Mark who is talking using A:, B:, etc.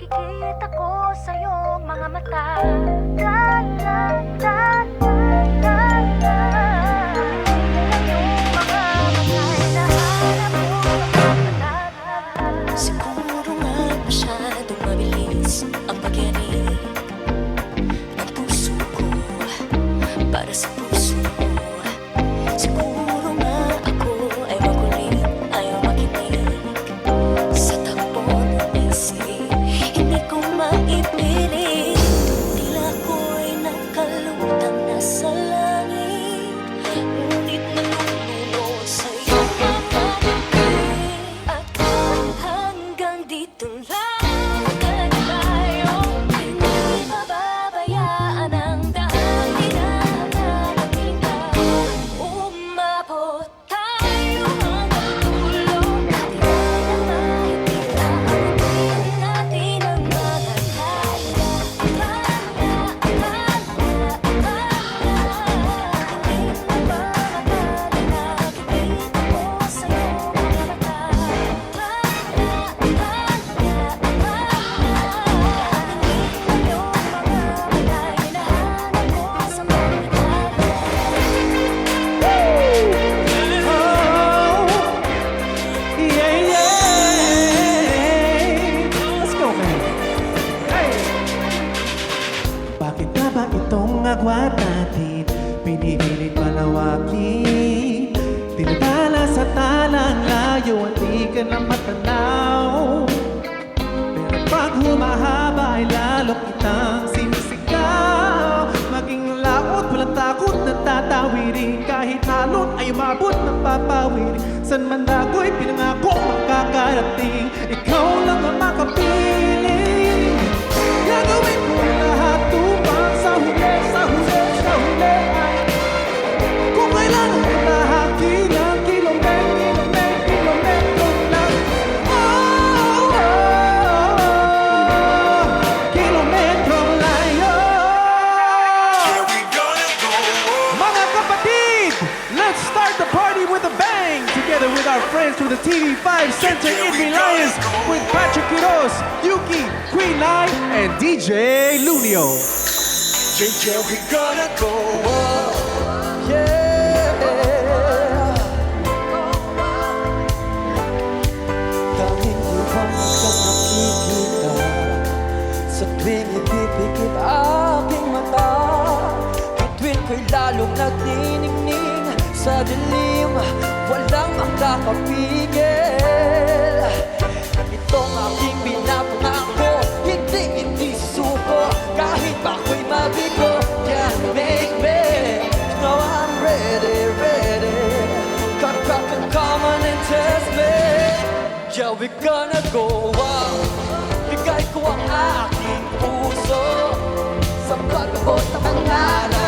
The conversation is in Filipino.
A: Nakikita ko sa iyong mga mata
B: Bakit nga ba itong agwat natin Pinipilit palawakin Tinatala sa talang layo At di ka na matanaw. Pero pag humahaba ay lalo kitang sinisigaw. Maging laot, walang takot na tatawirin Kahit halon ay umabot ng papawirin San man ako'y pinangako makakarating. Ikaw let's start the party with a bang! Together with our friends from the TV5 Center in Reliance with Patrick Quiroz, Yuki, Queen Lai, and DJ Lunio.
C: Yeah, we gonna go up. Yeah. Tanging ikaw ang nakikita Sa tuwing ipipikit aking mata Bituin ko'y lalong nagniningning Sa dilim, walang makakapigil Itong aking pinapangako Hindi, hindi suko Kahit ako'y mabigo Can make me. Know I'm ready, ready. Come, come, come, come on and test me. Yeah, we gonna go up Bigay ko ang aking puso. Sa pag-abot ng pangarap